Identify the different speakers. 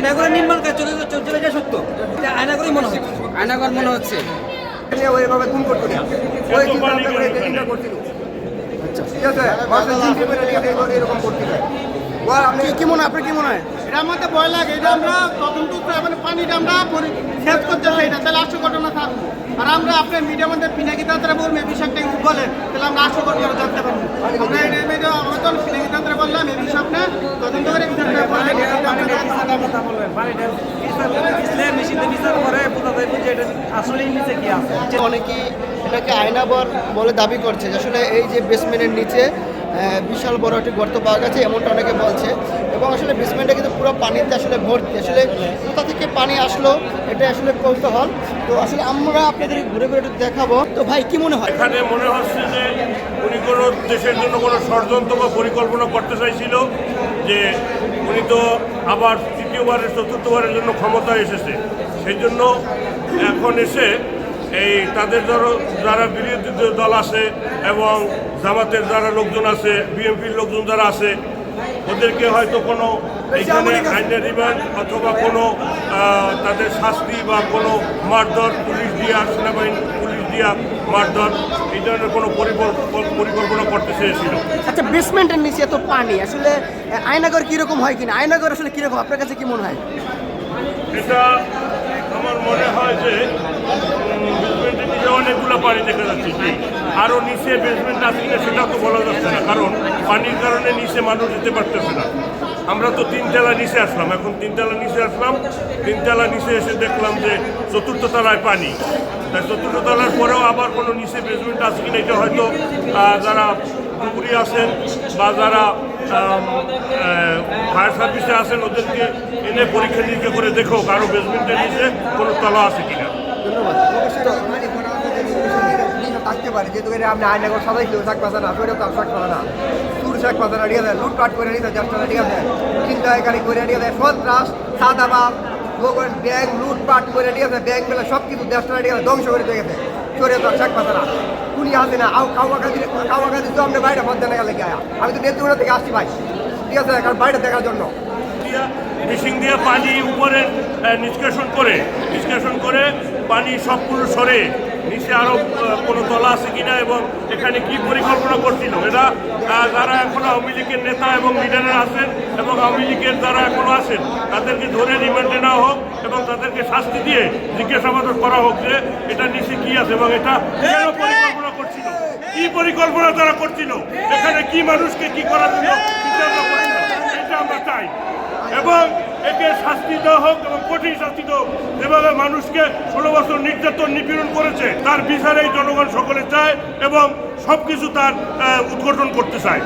Speaker 1: আয়নাগরে নির্মাণ কাজ চলে চলে চলে যায় সত্য। এটা আয়নাগরেই মনে হয়
Speaker 2: আয়নাগর মনে হচ্ছে।
Speaker 3: ওইভাবে খুন করতো না ওই চিন্তা করে ট্রেনিংটা করছিল। ঠিক আছে? মানুষের চিন্তা করে ঠিক আছে এবার এরকম করতে হয় আপনি
Speaker 2: কি মনে হয়? আপনার কি মনে হয়?
Speaker 4: এটা আমাদের ভয় লাগে। এটা আমরা তদন্ত মানে পানিটা আমরা শেষ করতে চাই না। তাহলে আসল ঘটনা থাকব। আর আমরা আপনার মিডিয়ার মধ্যে পিনাকি তান্ত্রে বলব এই বিষয়টা বলেন। তাহলে আমরা আসল ঘটনা জানতে পারব। আমরা এটা মিডিয়া আমরা তো পিনাকি তান্ত্রে বললাম এই বিষয় আপনি তদন্ত করে বিষয়টা বললেন এটা আমরা জানতে
Speaker 1: মেশিনে বিচার করে বোঝা যায় যে এটা আসলেই নিচে কি আছে।
Speaker 5: অনেকেই এটাকে আয়নাবর বলে দাবি করছে যে আসলে এই যে বেসমেন্টের নিচে বিশাল বড় একটি গর্ত পাওয়া গেছে এমনটা অনেকে বলছে। এবং আসলে বেসমেন্টটা কিন্তু পুরো পানিতে আসলে ভর্তি। আসলে কোথা থেকে পানি আসলো এটা আসলে কৌতূহল। তো আসলে আমরা আপনাদের ঘুরে ঘুরে একটু দেখাবো। তো ভাই কি মনে হয়?
Speaker 6: এখানে মনে হচ্ছে যে উনি কোনো দেশের জন্য কোনো ষড়যন্ত্র বা পরিকল্পনা করতে চাইছিল। যে উনি তো আবার তৃতীয়বারের, চতুর্থবারের জন্য ক্ষমতায় এসেছে। সেই জন্য এখন এসে এই তাদের ধরো যারা বিরোধী দল আছে এবং জামাতের যারা লোকজন আছে, বিএনপির লোকজন যারা আছে, ওদেরকে হয়তো কোনো এখানে আইনের রিমান্ড অথবা কোনো তাদের শাস্তি বা কোনো মারধর পুলিশ দিয়া সেনাবাহিনী দিয়া মারধর এই ধরনের কোনো পরিকল্প- পরিকল্পনা করতে চেয়েছিল।
Speaker 5: আচ্ছা বেসমেন্টের নিচে এত পানি আসলে আয়নাগর কীরকম হয় কিনা? আয়নাগর আসলে কীরকম? আপনার কাছে কি মনে হয়?
Speaker 6: এটা আমার মনে হয় যে বেসমেন্টের নিচে অনেকগুলো পানি দেখা যাচ্ছে আরও নিচে বেসমেন্ট আছে কিনা সেটা তো বলা যাচ্ছে না কারণ পানির কারণে নিচে মানুষ যেতে পারতেছে না। আমরা তো তিনতলা নিচে আসলাম এখন তিনতলা নিচে আসলাম তিনতলা নিচে এসে দেখলাম যে চতুর্থ তলায় পানি। চতুর্থ তলার পরেও আবার কোনো নিচে বেসমেন্ট আছে কিনা এটা হয়তো যারা পুকুরি আছেন বা যারা ফায়ার সার্ভিসে আছেন ওদেরকে এনে পরীক্ষা নিরীক্ষা করে দেখো কারও বেসমেন্টের নিচে কোনো তলা আছে কিনা।
Speaker 3: থাকতে পারে যেহেতু আপনি আয়নাগর সবাই কেউ শাক পাতা না সেটা তো আর শাক পাতা না সুর শাক পাতা না ঠিক আছে লুটপাট করে নিতে চেষ্টা ঠিক আছে চিন্তাকারী করে ঠিক আছে সন্ত্রাস সাদাবাদ ব্যাংক লুটপাট করে ঠিক আছে ব্যাগ মেলা সব কিছু দেশটা ঠিক আছে ধ্বংস করে দিয়ে গেছে। চোরে তো শাক পাতারা কুনি আসে না, আও কাউয়া কাজি কাউয়া কাজি তো আমরা বাইরে মধ্যে না গেলে আয়া আমি তো নেত্রকোনা থেকে আসছি ভাই। ঠিক আছে, কারণ বাইরে দেখার জন্য।
Speaker 6: মেশিন দিয়ে পানি উপরে নিষ্কাশন করে নিষ্কাশন করে পানি সবগুলো সরে। নিচে আরও কোনো তলা আছে কিনা এবং এখানে কি পরিকল্পনা করছিল? এরা যারা এখনও আওয়ামী লীগের নেতা এবং লিডাররা আছেন এবং আওয়ামী লীগের যারা এখনও আছেন, তাদেরকে ধরে রিমান্ডে নেওয়া হোক এবং তাদেরকে শাস্তি দিয়ে জিজ্ঞাসাবাদ করা হোক যে এটা নিচে কি আছে এবং এটা পরিকল্পনা করছিল? কি পরিকল্পনা তারা করছিল? এখানে কি মানুষকে কি চিন্তা করছিল এটা আমরা চাই। এবং একে শাস্তি দেওয়া হোক এবং কঠিন শাস্তি দেওয়া হোক। এভাবে মানুষকে ষোলো বছর নির্যাতন নিপীড়ন করেছে, তার বিচারে জনগণ সকলে চায় এবং সব কিছু তার উদ্ঘাটন করতে চায়।